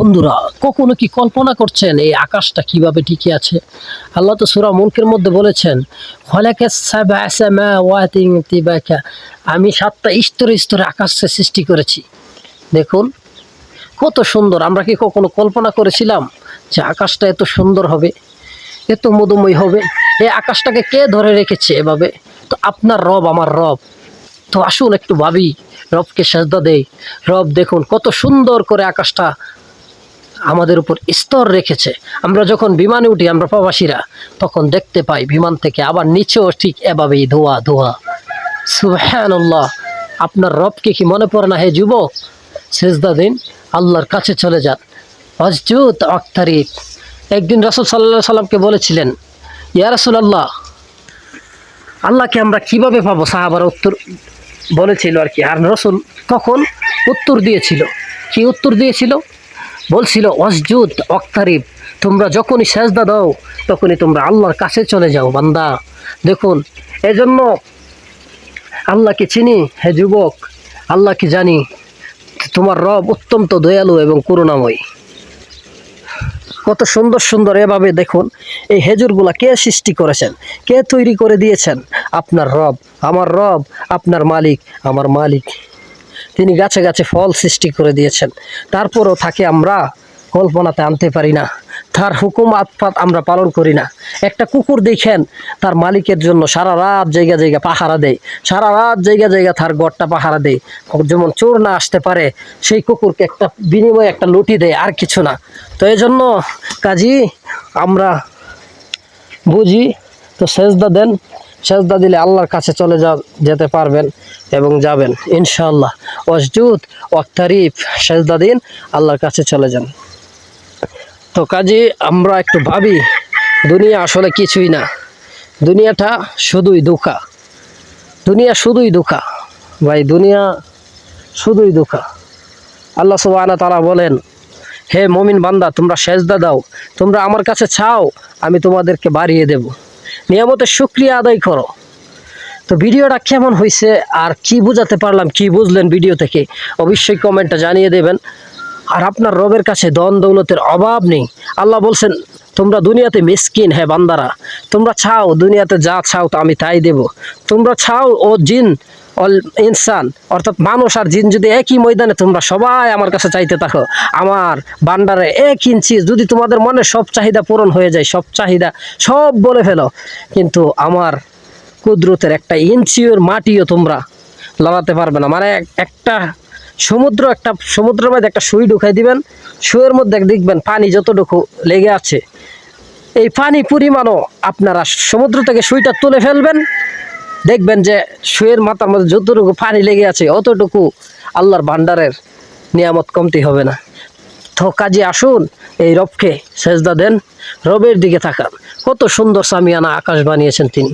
বন্ধুরা, কখনো কি কল্পনা করছেন এই আকাশটা কীভাবে টিকে আছে? আল্লাহ তো সুরা মুলকের মধ্যে বলেছেন আমি সাতটা স্তরে স্তরে আকাশকে সৃষ্টি করেছি। দেখুন, কত সুন্দর। আমরা কি কখনো কল্পনা করেছিলাম যে আকাশটা এত সুন্দর হবে, এত মধুময় হবে? এই আকাশটাকে কে ধরে রেখেছে এভাবে? তো আপনার রব, আমার রব। তো আসুন একটু ভাবি, রবকে সাজদা দেই। রব, দেখুন, কত সুন্দর করে আকাশটা আমাদের উপর স্তর রেখেছে। আমরা যখন বিমানে উঠি, আমরা প্রবাসীরা তখন দেখতে পাই বিমান থেকে আবার নিচেও ঠিক এভাবেই ধোয়া ধোয়া। সুবহানাল্লাহ, আপনার রবকে কি মনে পড়ে না, হে যুবক? সেজদা দিন, আল্লাহর কাছে চলে যান। অজুত আক্তারিফ একদিন রসুল সাল্লাহ সাল্লামকে বলেছিলেন, ইয়া রাসূলুল্লাহ, আল্লাহকে আমরা কীভাবে পাবো? সাহাবার উত্তর বলেছিল আর কি। আর রসুল তখন উত্তর দিয়েছিল। কি উত্তর দিয়েছিল? বলছিল অসজুদ অক্তারিব, তোমরা যখনই সেজদা দাও, তখনই তোমরা আল্লাহর কাছে চলে যাও, বান্দা। দেখুন, এজন্য আল্লাহকে চিনি, হে যুবক, আল্লাহকে জানি, তোমার রব অত্যন্ত দয়ালু এবং করুণাময়। কত সুন্দর সুন্দর এভাবে দেখুন, এই হেজুরগুলা কে সৃষ্টি করেছেন, কে তৈরি করে দিয়েছেন? আপনার রব, আমার রব, আপনার মালিক, আমার মালিক। তিনি গাছে গাছে ফল সৃষ্টি করে দিয়েছেন। তারপরও থাকে আমরা কল্পনাতে আনতে পারি না। তার হুকুম আতপাত আমরা পালন করি না। একটা কুকুর দেখেন, তার মালিকের জন্য সারা রাত জায়গা জায়গা পাহারা দেয়। সারা রাত জায়গা জায়গা তার গড়টা পাহারা দেয়। যেমন চোর না আসতে পারে, সেই কুকুরকে একটা বিনিময়ে একটা লুটি দেয়, আর কিছু না। তো এই জন্য কাজী, আমরা বুঝি, তো সেজদা দেন। সেজদা দিলে আল্লাহর কাছে চলে যা, যেতে পারবেন এবং যাবেন। ইনশাআল্লাহ। অসজুদ ওয়াক্তারিফ সেজদা দিন আল্লাহর কাছে চলে যান। তো কাজে, আমরা একটু ভাবি, দুনিয়া আসলে কিছুই না। দুনিয়াটা শুধুই দুঃখা। দুনিয়া শুধুই দুঃখা। ভাই, দুনিয়া শুধুই দুঃখা। আল্লাহ সুবাহ তারা বলেন, হে মমিন বান্দা, তোমরা সেজদা দাও। তোমরা আমার কাছে চাও, আমি তোমাদেরকে বাড়িয়ে দেব। নিয়মতের শুক্রিয়া আদায় করো। তো ভিডিওটা কেমন হয়েছে আর কি বুঝাতে পারলাম, কি বুঝলেন ভিডিও থেকে, অবশ্যই কমেন্টটা জানিয়ে দেবেন। আর আপনার রবের কাছে দন দৌলতের অভাব নেই। আল্লাহ বলছেন, তোমরা দুনিয়াতে মিসকিন হ্যাঁ বান্দারা। তোমরা চাও দুনিয়াতে যা চাও তা আমি তাই দেব। তোমরা চাও ও জিন অল ইনসান, অর্থাৎ মানুষ আর জিন যদি একই ময়দানে, তোমরা সবাই আমার কাছে চাইতে থাকো। আমার বান্ডারে এক ইঞ্চি, যদি তোমাদের মনে সব চাহিদা পূরণ হয়ে যায়, সব চাহিদা সব বলে ফেলো। কিন্তু আমার কুদরতের একটা ইঞ্চিওর মাটিও তোমরা লড়াতে পারবে না। মানে একটা সমুদ্র, একটা সমুদ্রের মধ্যে একটা সুই ঢুকাই দিবেন সুয়ের মধ্যে দেখবেন পানি যতটুকু লেগে আছে, এই পানি পরিমাণও আপনারা সমুদ্র থেকে সুইটা তুলে ফেলবেন দেখবেন যে শুয়ের মাথার মধ্যে যতটুকু পানি লেগে আছে, অতটুকু আল্লাহর ভান্ডারের নিয়ামত কমতি হবে না। তো কাজে আসুন, এই রবকে সেজদা দেন, রবের দিকে থাকান কত সুন্দর সামিয়ানা আকাশ বানিয়েছেন তিনি।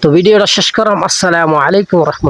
তো ভিডিওটা শেষ করাম আসসালামু আলাইকুম রহমত